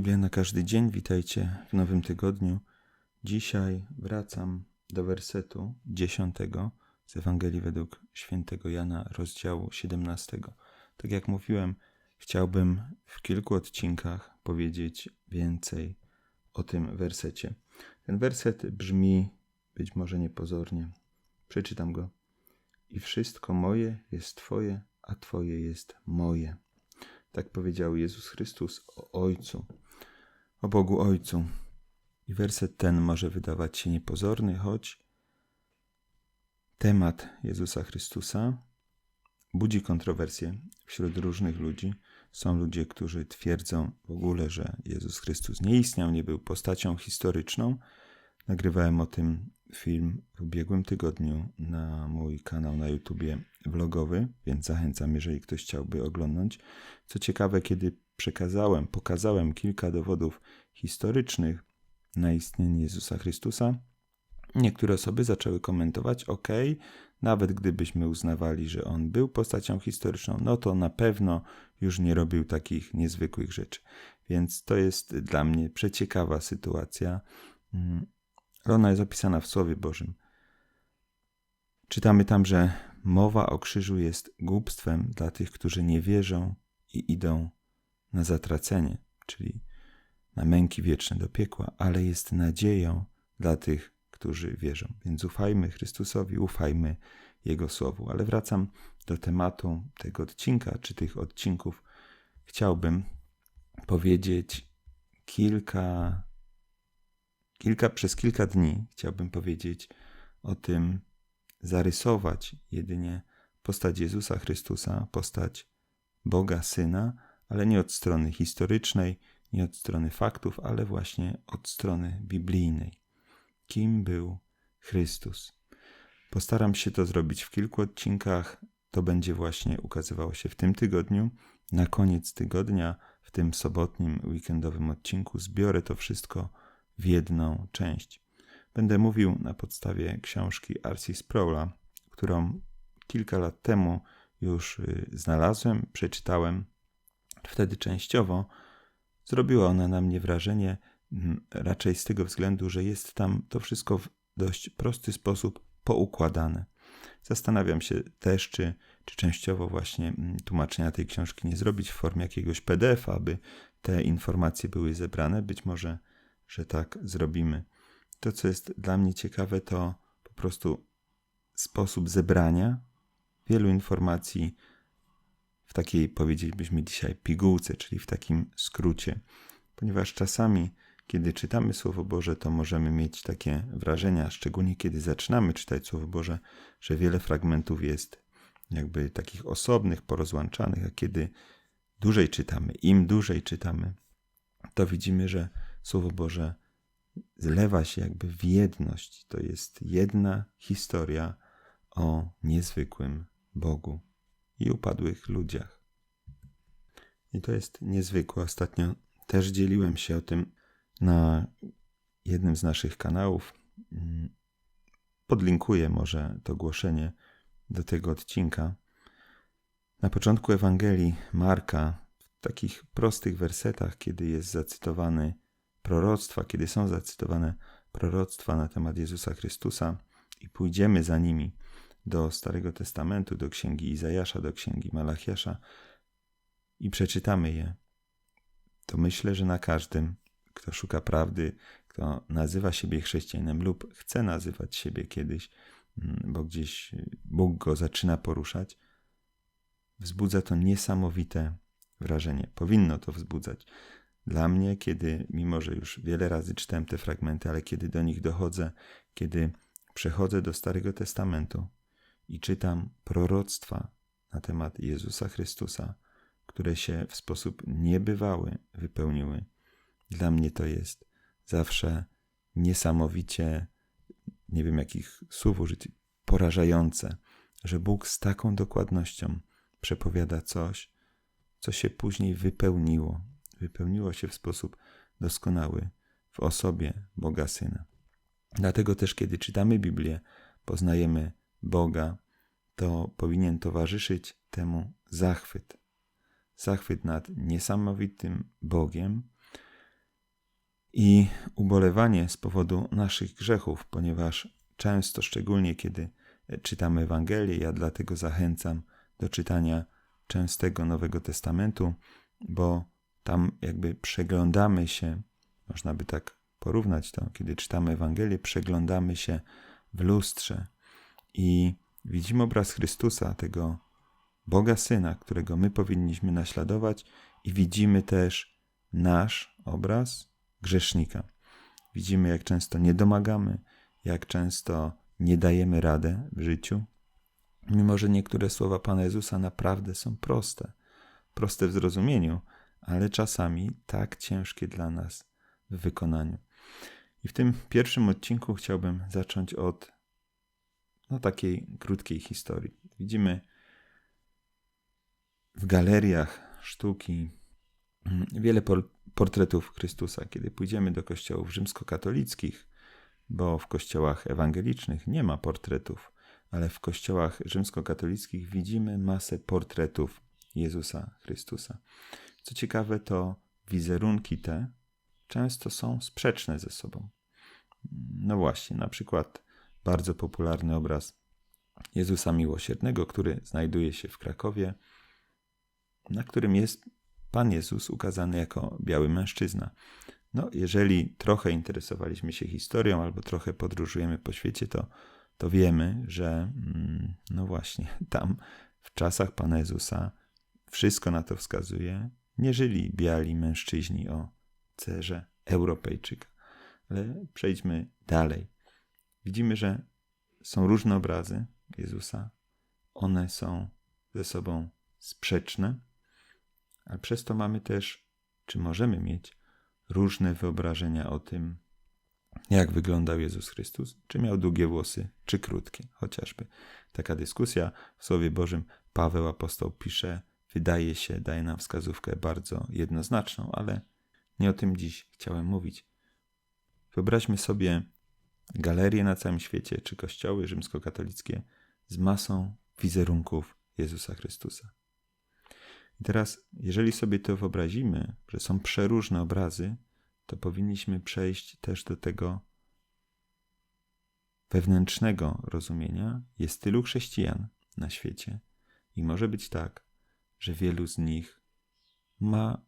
Biblia na każdy dzień. Witajcie w nowym tygodniu. Dzisiaj wracam do wersetu 10 z Ewangelii według świętego Jana, rozdziału 17. Tak jak mówiłem, chciałbym w kilku odcinkach powiedzieć więcej o tym wersecie. Ten werset brzmi być może niepozornie. Przeczytam go. I wszystko moje jest Twoje, a Twoje jest moje. Tak powiedział Jezus Chrystus o Ojcu, o Bogu Ojcu. I werset ten może wydawać się niepozorny, choć temat Jezusa Chrystusa budzi kontrowersje wśród różnych ludzi. Są ludzie, którzy twierdzą w ogóle, że Jezus Chrystus nie istniał, nie był postacią historyczną. Nagrywałem o tym film w ubiegłym tygodniu na mój kanał na YouTubie vlogowy, więc zachęcam, jeżeli ktoś chciałby oglądać. Co ciekawe, kiedy przekazałem, pokazałem kilka dowodów historycznych na istnienie Jezusa Chrystusa, niektóre osoby zaczęły komentować: OK, nawet gdybyśmy uznawali, że on był postacią historyczną, no to na pewno już nie robił takich niezwykłych rzeczy. Więc to jest dla mnie przeciekawa sytuacja. Ona jest opisana w Słowie Bożym. Czytamy tam, że mowa o krzyżu jest głupstwem dla tych, którzy nie wierzą i idą na zatracenie, czyli na męki wieczne do piekła, ale jest nadzieją dla tych, którzy wierzą. Więc ufajmy Chrystusowi, ufajmy Jego Słowu. Ale wracam do tematu tego odcinka, czy tych odcinków. Chciałbym powiedzieć kilka kilka, przez kilka dni chciałbym powiedzieć o tym, zarysować jedynie postać Jezusa Chrystusa, postać Boga Syna, ale nie od strony historycznej, nie od strony faktów, ale właśnie od strony biblijnej. Kim był Chrystus? Postaram się to zrobić w kilku odcinkach. To będzie właśnie ukazywało się w tym tygodniu. Na koniec tygodnia, w tym sobotnim, weekendowym odcinku, zbiorę to wszystko w jedną część. Będę mówił na podstawie książki Arcis Sproula, którą kilka lat temu już y, znalazłem, przeczytałem. Wtedy częściowo zrobiła ona na mnie wrażenie, raczej z tego względu, że jest tam to wszystko w dość prosty sposób poukładane. Zastanawiam się też, czy, czy częściowo właśnie tłumaczenia tej książki nie zrobić w formie jakiegoś PDF, aby te informacje były zebrane. Być może że tak zrobimy. To, co jest dla mnie ciekawe, to po prostu sposób zebrania wielu informacji w takiej, powiedzielibyśmy dzisiaj, pigułce, czyli w takim skrócie. Ponieważ czasami, kiedy czytamy Słowo Boże, to możemy mieć takie wrażenia, szczególnie kiedy zaczynamy czytać Słowo Boże, że wiele fragmentów jest jakby takich osobnych, porozłączanych, a kiedy dłużej czytamy, im dłużej czytamy, to widzimy, że Słowo Boże zlewa się jakby w jedność. To jest jedna historia o niezwykłym Bogu i upadłych ludziach. I to jest niezwykłe. Ostatnio też dzieliłem się o tym na jednym z naszych kanałów. Podlinkuję może to głoszenie do tego odcinka. Na początku Ewangelii Marka, w takich prostych wersetach, kiedy jest zacytowany proroctwa, kiedy są zacytowane proroctwa na temat Jezusa Chrystusa i pójdziemy za nimi do Starego Testamentu, do księgi Izajasza, do księgi Malachiasza i przeczytamy je, to myślę, że na każdym, kto szuka prawdy, kto nazywa siebie chrześcijaninem lub chce nazywać siebie kiedyś, mm, bo gdzieś Bóg go zaczyna poruszać, wzbudza to niesamowite wrażenie. Powinno to wzbudzać. Dla mnie, kiedy, mimo że już wiele razy czytałem te fragmenty, ale kiedy do nich dochodzę, kiedy przechodzę do Starego Testamentu i czytam proroctwa na temat Jezusa Chrystusa, które się w sposób niebywały wypełniły, dla mnie to jest zawsze niesamowicie, nie wiem jakich słów użyć, porażające, że Bóg z taką dokładnością przepowiada coś, co się później wypełniło, wypełniło się w sposób doskonały w osobie Boga Syna. Dlatego też, kiedy czytamy Biblię, poznajemy Boga, to powinien towarzyszyć temu zachwyt. Zachwyt nad niesamowitym Bogiem, i ubolewanie z powodu naszych grzechów, ponieważ często, szczególnie kiedy czytamy Ewangelię, ja dlatego zachęcam do czytania częstego Nowego Testamentu, bo tam jakby przeglądamy się, można by tak porównać to, kiedy czytamy Ewangelię, przeglądamy się w lustrze i widzimy obraz Chrystusa, tego Boga Syna, którego my powinniśmy naśladować, i widzimy też nasz obraz grzesznika. Widzimy, jak często nie domagamy, jak często nie dajemy radę w życiu, mimo że niektóre słowa Pana Jezusa naprawdę są proste, proste w zrozumieniu, ale czasami tak ciężkie dla nas w wykonaniu. I w tym pierwszym odcinku chciałbym zacząć od no, takiej krótkiej historii. Widzimy w galeriach sztuki mm, wiele portretów Chrystusa. Kiedy pójdziemy do kościołów rzymskokatolickich, bo w kościołach ewangelicznych nie ma portretów, ale w kościołach rzymskokatolickich widzimy masę portretów Jezusa Chrystusa. Co ciekawe, to wizerunki te często są sprzeczne ze sobą. No właśnie, na przykład bardzo popularny obraz Jezusa Miłosiernego, który znajduje się w Krakowie, na którym jest Pan Jezus ukazany jako biały mężczyzna. No, jeżeli trochę interesowaliśmy się historią albo trochę podróżujemy po świecie, to, to wiemy, że mm, no właśnie, tam w czasach Pana Jezusa wszystko na to wskazuje, nie żyli biali mężczyźni o cerze Europejczyka. Ale przejdźmy dalej. Widzimy, że są różne obrazy Jezusa. One są ze sobą sprzeczne, ale przez to mamy też, czy możemy mieć, różne wyobrażenia o tym, jak wyglądał Jezus Chrystus, czy miał długie włosy, czy krótkie. Chociażby taka dyskusja w Słowie Bożym Paweł apostoł pisze, wydaje się, daje nam wskazówkę bardzo jednoznaczną, ale nie o tym dziś chciałem mówić. Wyobraźmy sobie galerie na całym świecie, czy kościoły rzymskokatolickie z masą wizerunków Jezusa Chrystusa. I teraz, jeżeli sobie to wyobrazimy, że są przeróżne obrazy, to powinniśmy przejść też do tego wewnętrznego rozumienia. Jest tylu chrześcijan na świecie i może być tak, że wielu z nich ma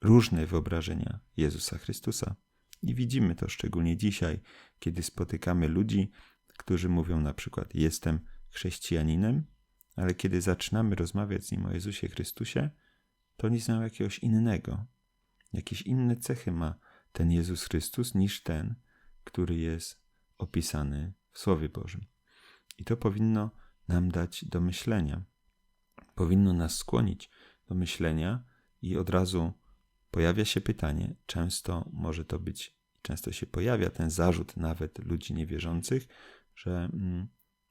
różne wyobrażenia Jezusa Chrystusa. I widzimy to szczególnie dzisiaj, kiedy spotykamy ludzi, którzy mówią na przykład: Jestem chrześcijaninem, ale kiedy zaczynamy rozmawiać z nim o Jezusie Chrystusie, to oni znają jakiegoś innego. Jakieś inne cechy ma ten Jezus Chrystus niż ten, który jest opisany w Słowie Bożym. I to powinno nam dać do myślenia. Powinno nas skłonić do myślenia i od razu pojawia się pytanie, często może to być, często się pojawia ten zarzut nawet ludzi niewierzących, że mm,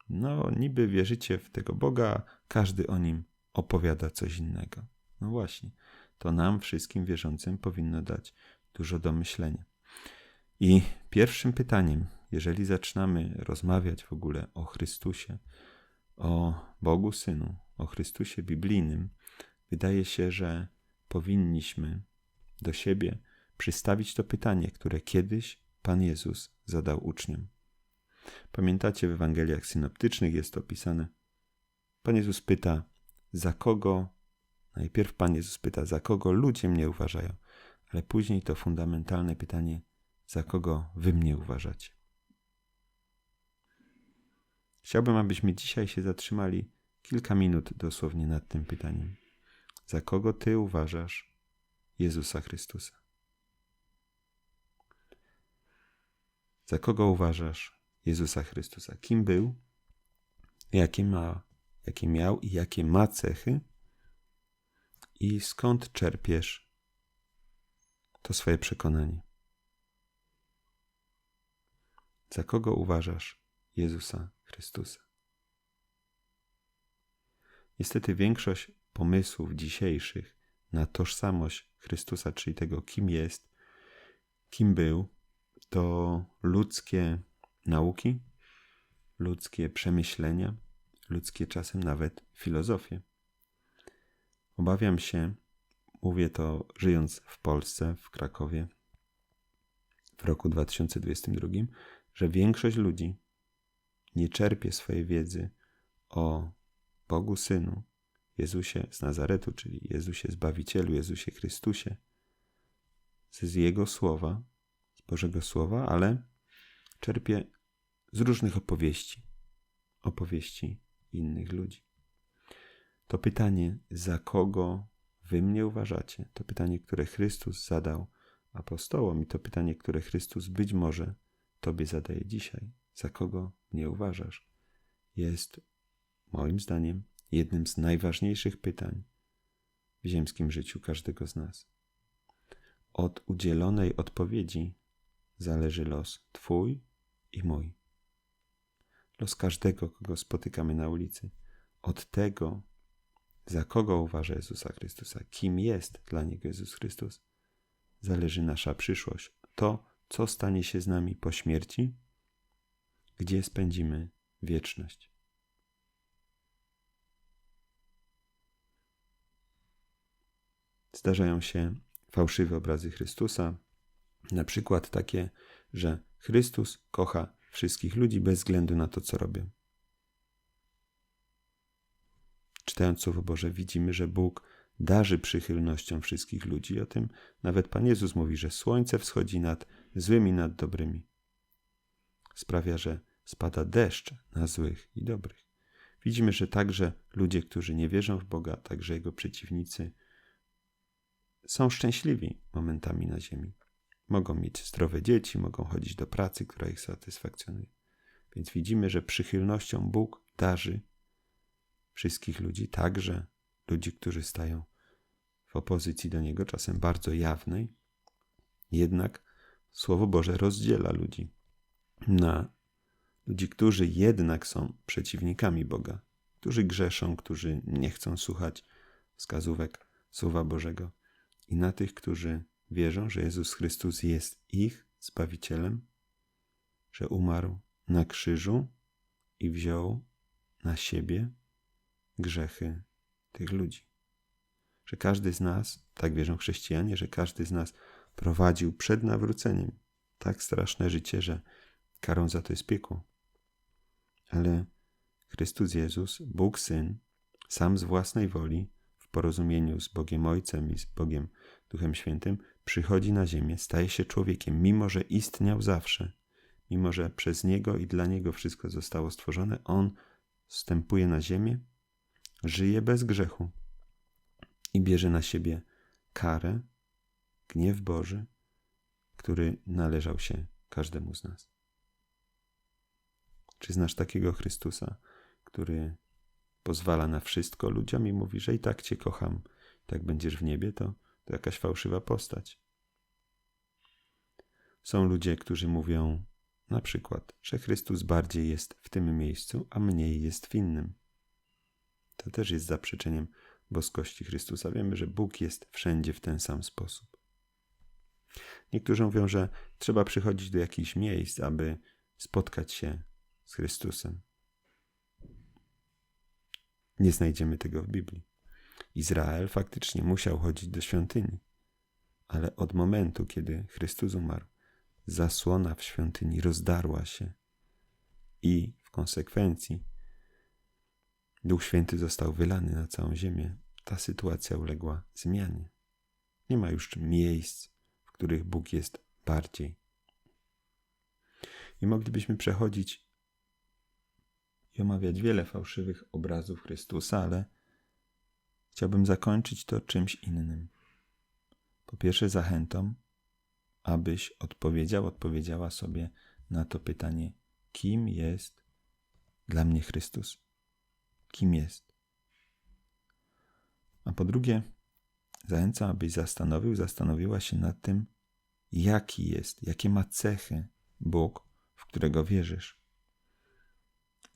no niby wierzycie w tego Boga, każdy o nim opowiada coś innego. No właśnie, to nam wszystkim wierzącym powinno dać dużo do myślenia. I pierwszym pytaniem, jeżeli zaczynamy rozmawiać w ogóle o Chrystusie, o Bogu Synu, o Chrystusie biblijnym, wydaje się, że powinniśmy do siebie przystawić to pytanie, które kiedyś Pan Jezus zadał uczniom. Pamiętacie, w Ewangeliach synoptycznych jest opisane. Pan Jezus pyta, za kogo, najpierw Pan Jezus pyta, za kogo ludzie mnie uważają, ale później to fundamentalne pytanie, za kogo wy mnie uważacie. Chciałbym, abyśmy dzisiaj się zatrzymali kilka minut dosłownie nad tym pytaniem. Za kogo ty uważasz Jezusa Chrystusa? Za kogo uważasz Jezusa Chrystusa? Kim był? Jakie ma, jakie miał i jakie ma cechy? I skąd czerpiesz to swoje przekonanie? Za kogo uważasz Jezusa Chrystusa? Niestety większość pomysłów dzisiejszych na tożsamość Chrystusa, czyli tego, kim jest, kim był, to ludzkie nauki, ludzkie przemyślenia, ludzkie czasem nawet filozofie. Obawiam się, mówię to żyjąc w Polsce, w Krakowie, w roku 2022, że większość ludzi nie czerpie swojej wiedzy o Bogu Synu, Jezusie z Nazaretu, czyli Jezusie Zbawicielu, Jezusie Chrystusie, z Jego słowa, z Bożego Słowa, ale czerpie z różnych opowieści, opowieści innych ludzi. To pytanie, za kogo wy mnie uważacie, to pytanie, które Chrystus zadał apostołom i to pytanie, które Chrystus być może tobie zadaje dzisiaj, za kogo mnie uważasz, jest moim zdaniem jednym z najważniejszych pytań w ziemskim życiu każdego z nas. Od udzielonej odpowiedzi zależy los Twój i mój. Los każdego, kogo spotykamy na ulicy. Od tego, za kogo uważa Jezusa Chrystusa, kim jest dla Niego Jezus Chrystus, zależy nasza przyszłość. To, co stanie się z nami po śmierci, gdzie spędzimy wieczność. Zdarzają się fałszywe obrazy Chrystusa, na przykład takie, że Chrystus kocha wszystkich ludzi bez względu na to, co robią. Czytając Słowo Boże, widzimy, że Bóg darzy przychylnością wszystkich ludzi. O tym nawet Pan Jezus mówi, że słońce wschodzi nad złymi nad dobrymi. Sprawia, że spada deszcz na złych i dobrych. Widzimy, że także ludzie, którzy nie wierzą w Boga, także Jego przeciwnicy, są szczęśliwi momentami na ziemi. Mogą mieć zdrowe dzieci, mogą chodzić do pracy, która ich satysfakcjonuje. Więc widzimy, że przychylnością Bóg darzy wszystkich ludzi, także ludzi, którzy stają w opozycji do Niego, czasem bardzo jawnej. Jednak Słowo Boże rozdziela ludzi na ludzi, którzy jednak są przeciwnikami Boga, którzy grzeszą, którzy nie chcą słuchać wskazówek Słowa Bożego, i na tych, którzy wierzą, że Jezus Chrystus jest ich Zbawicielem, że umarł na krzyżu i wziął na siebie grzechy tych ludzi. Że każdy z nas, tak wierzą chrześcijanie, że każdy z nas prowadził przed nawróceniem tak straszne życie, że karą za to jest piekło. Ale Chrystus Jezus, Bóg Syn, sam z własnej woli, porozumieniu z Bogiem Ojcem i z Bogiem Duchem Świętym, przychodzi na ziemię, staje się człowiekiem, mimo że istniał zawsze, mimo że przez Niego i dla Niego wszystko zostało stworzone, On wstępuje na ziemię, żyje bez grzechu i bierze na siebie karę, gniew Boży, który należał się każdemu z nas. Czy znasz takiego Chrystusa, który pozwala na wszystko ludziom i mówi, że i tak Cię kocham, tak będziesz w niebie, to to jakaś fałszywa postać. Są ludzie, którzy mówią na przykład, że Chrystus bardziej jest w tym miejscu, a mniej jest w innym. To też jest zaprzeczeniem boskości Chrystusa. Wiemy, że Bóg jest wszędzie w ten sam sposób. Niektórzy mówią, że trzeba przychodzić do jakichś miejsc, aby spotkać się z Chrystusem. Nie znajdziemy tego w Biblii. Izrael faktycznie musiał chodzić do świątyni, ale od momentu, kiedy Chrystus umarł, zasłona w świątyni rozdarła się i w konsekwencji Duch Święty został wylany na całą ziemię. Ta sytuacja uległa zmianie. Nie ma już miejsc, w których Bóg jest bardziej. I moglibyśmy przechodzić i omawiać wiele fałszywych obrazów Chrystusa, ale Chciałbym zakończyć to czymś innym. Po pierwsze, zachętą, abyś odpowiedział, odpowiedziała sobie na to pytanie: kim jest dla mnie Chrystus? Kim jest? A po drugie, zachęcam, abyś zastanowił, zastanowiła się nad tym, jaki jest, jakie ma cechy Bóg, w którego wierzysz.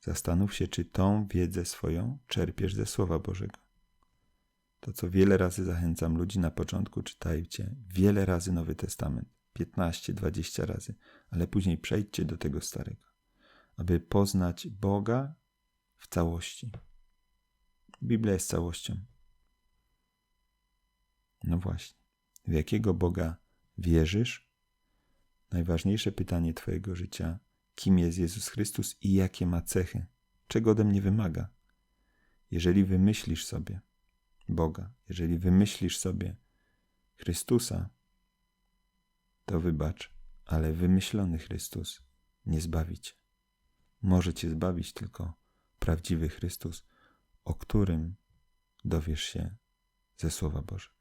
Zastanów się, czy tą wiedzę swoją czerpiesz ze Słowa Bożego. To, co wiele razy zachęcam ludzi na początku, czytajcie wiele razy Nowy Testament, 15-20 razy, ale później przejdźcie do tego starego, aby poznać Boga w całości. Biblia jest całością. No właśnie. W jakiego Boga wierzysz? najważniejsze pytanie Twojego życia: kim jest Jezus Chrystus i jakie ma cechy, czego ode mnie wymaga. Jeżeli wymyślisz sobie Boga, jeżeli wymyślisz sobie Chrystusa, to wybacz, ale wymyślony Chrystus nie zbawi cię. Może cię zbawić tylko prawdziwy Chrystus, o którym dowiesz się ze Słowa Bożego.